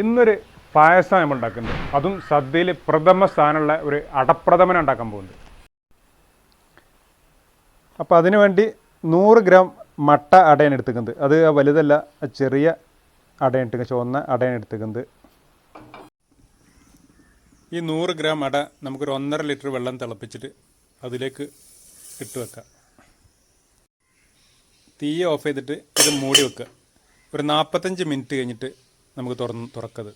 ഇന്നൊരു പായസം നമ്മൾ ഉണ്ടാക്കുന്നുണ്ട് അതും സദ്യയിൽ പ്രഥമ സ്ഥാനമുള്ള ഒരു അടപ്രഥമന ഉണ്ടാക്കാൻ പോകുന്നത് അപ്പോൾ അതിനുവേണ്ടി നൂറ് ഗ്രാം മട്ട അടയാണ് എടുത്തിക്കുന്നത് അത് വലുതല്ല ചെറിയ അടയാണ് എടുത്തുന്നത് ചുവന്ന അടയാണ് എടുത്തിക്കുന്നത് ഈ നൂറ് ഗ്രാം അട നമുക്കൊരു ഒന്നര ലിറ്റർ വെള്ളം തിളപ്പിച്ചിട്ട് അതിലേക്ക് ഇട്ട് വെക്കാം. തീ ഓഫ് ചെയ്തിട്ട് ഇത് മൂടി വെക്കുക. ഒരു നാൽപ്പത്തഞ്ച് മിനിറ്റ് കഴിഞ്ഞിട്ട് നമുക്ക് തുറന്ന് തുറക്കത്.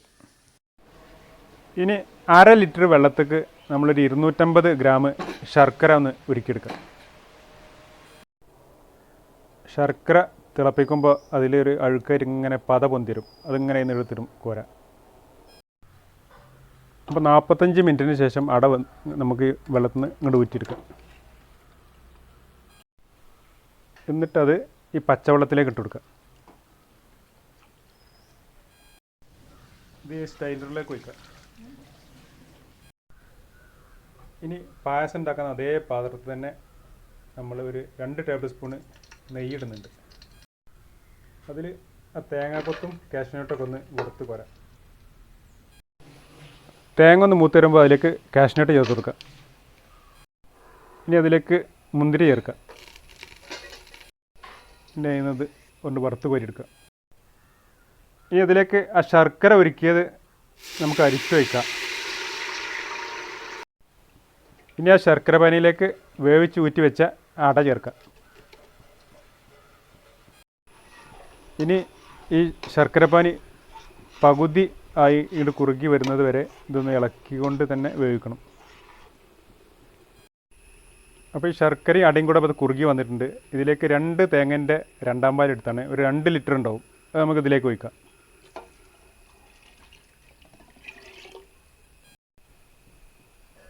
ഇനി അര ലിറ്റർ വെള്ളത്തേക്ക് നമ്മളൊരു ഇരുന്നൂറ്റമ്പത് ഗ്രാം ശർക്കര ഒന്ന് ഉരുക്കിയെടുക്കാം. ശർക്കര തിളപ്പിക്കുമ്പോൾ അതിലൊരു അഴുക്കായിട്ട് ഇങ്ങനെ പത പൊന്തിരും. അതിങ്ങനെ നിഴത്തിരും കോര. അപ്പോൾ നാൽപ്പത്തഞ്ച് മിനിറ്റിന് ശേഷം അട നമുക്ക് വെള്ളത്തിൽ നിന്ന് ഇങ്ങോട്ട് ഊറ്റിയെടുക്കാം. എന്നിട്ടത് ഈ പച്ചവെള്ളത്തിലേക്ക് ഇട്ട് കൊടുക്കുക സ്റ്റൈലറിലേക്ക് വയ്ക്കുക ഇനി പായസം ഉണ്ടാക്കുന്ന അതേ പാത്രത്തിൽ തന്നെ നമ്മൾ ഒരു രണ്ട് ടേബിൾ സ്പൂണ് നെയ്യ് ഇടുന്നുണ്ട്. അതിൽ ആ തേങ്ങാക്കൊത്തും കാഷ്നട്ടൊക്കെ ഒന്ന് വറുത്ത് കോരാം. തേങ്ങ ഒന്ന് മൂത്ത് വരുമ്പോൾ അതിലേക്ക് കാഷ്നട്ട് ചേർത്ത് കൊടുക്കുക ഇനി അതിലേക്ക് മുന്തിരി ചേർക്കുക പിന്നെ ചെയ്യുന്നത് കൊണ്ട് വറുത്ത് കോരിയെടുക്കുക ഇനി അതിലേക്ക് ആ ശർക്കര ഒരുക്കിയത് നമുക്ക് അരിച്ചു വയ്ക്കാം. ഇനി ആ ശർക്കര പാനിയിലേക്ക് വേവിച്ച് ഊറ്റി വെച്ച അട ചേർക്കാം. ഇനി ഈ ശർക്കര പാനി പകുതി ആയി ഇങ്ങോട്ട് കുറുകി വരുന്നത് വരെ ഇതൊന്ന് ഇളക്കിക്കൊണ്ട് തന്നെ വേവിക്കണം. അപ്പോൾ ഈ ശർക്കരയും അടയും കൂടെ അത് കുറുകി വന്നിട്ടുണ്ട്. ഇതിലേക്ക് രണ്ട് തേങ്ങന്റെ രണ്ടാം പാൽ എടുത്താണ് ഒരു രണ്ട് ലിറ്റർ ഉണ്ടാവും. അത് നമുക്ക് ഇതിലേക്ക് ഒഴിക്കാം.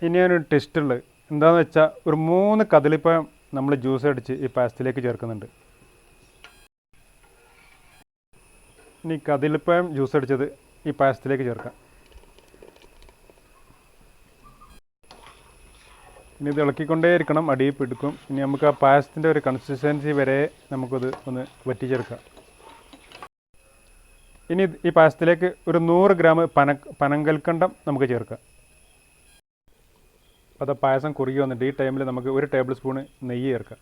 ഇനി ഞാനൊരു ടെസ്റ്റ് ഉള്ളത് എന്താണെന്ന് വെച്ചാൽ ഒരു മൂന്ന് കദളിപ്പഴം നമ്മൾ ജ്യൂസ് അടിച്ച് ഈ പായസത്തിലേക്ക് ചേർക്കുന്നുണ്ട്. ഇനി കദളിപ്പഴം ജ്യൂസ് അടിച്ചത് ഈ പായസത്തിലേക്ക് ചേർക്കാം. ഇനി ഇത് ഇളക്കിക്കൊണ്ടേയിരിക്കണം അടിയിൽ പിടിക്കും. ഇനി നമുക്ക് ആ പായസത്തിന്റെ ഒരു കൺസിസ്റ്റൻസി വരെ നമുക്കത് ഒന്ന് വറ്റിച്ചെടുക്കാം. ഇനി ഈ പായസത്തിലേക്ക് ഒരു നൂറ് ഗ്രാം പന പനങ്കൽക്കണ്ടം നമുക്ക് ചേർക്കാം. അത് പായസം കുറുകി വന്നിട്ട് ഈ ടൈമിൽ നമുക്ക് ഒരു ടേബിൾ സ്പൂണ് നെയ്യ് ചേർക്കാം.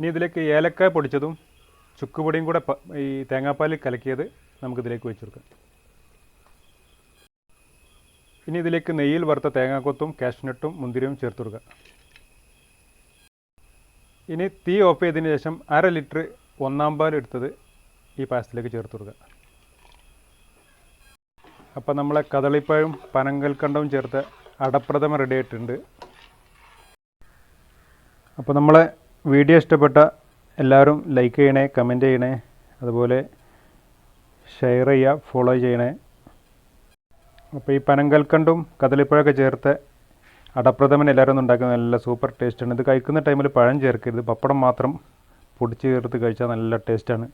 ഇനി ഇതിലേക്ക് ഏലക്ക പൊടിച്ചതും ചുക്കുപൊടിയും കൂടെ ഈ തേങ്ങാപ്പാലിൽ കലക്കിയത് നമുക്കിതിലേക്ക് വെച്ച് കൊടുക്കാം. ഇനി ഇതിലേക്ക് നെയ്യിൽ വറുത്ത തേങ്ങാക്കൊത്തും കാഷ്നട്ടും മുന്തിരിയും ചേർത്ത് കൊടുക്കുക ഇനി തീ ഓഫ് ചെയ്തതിന് ശേഷം അര ലിറ്റർ ഒന്നാം പാൽ എടുത്തത് ഈ പായസത്തിലേക്ക് ചേർത്ത് കൊടുക്കുക അപ്പോൾ നമ്മളെ കദളിപ്പഴം പനങ്കൽക്കണ്ടവും ചേർത്ത് അടപ്രഥമ റെഡി ആയിട്ടുണ്ട്. അപ്പോൾ നമ്മളെ വീഡിയോ ഇഷ്ടപ്പെട്ട എല്ലാവരും ലൈക്ക് ചെയ്യണേ കമന്റ് ചെയ്യണേ അതുപോലെ ഷെയർ ചെയ്യുക ഫോളോ ചെയ്യണേ. അപ്പോൾ ഈ പനങ്കൽക്കണ്ടും കദളിപ്പഴമൊക്കെ ചേർത്ത് അടപ്രഥമൻ എല്ലാവരും ഉണ്ടാക്കുന്ന നല്ല സൂപ്പർ ടേസ്റ്റാണ് ഇത് കഴിക്കുന്ന ടൈമിൽ പഴം ചേർക്കരുത്. പപ്പടം മാത്രം പൊടിച്ച് ചേർത്ത് കഴിച്ചാൽ നല്ല ടേസ്റ്റാണ്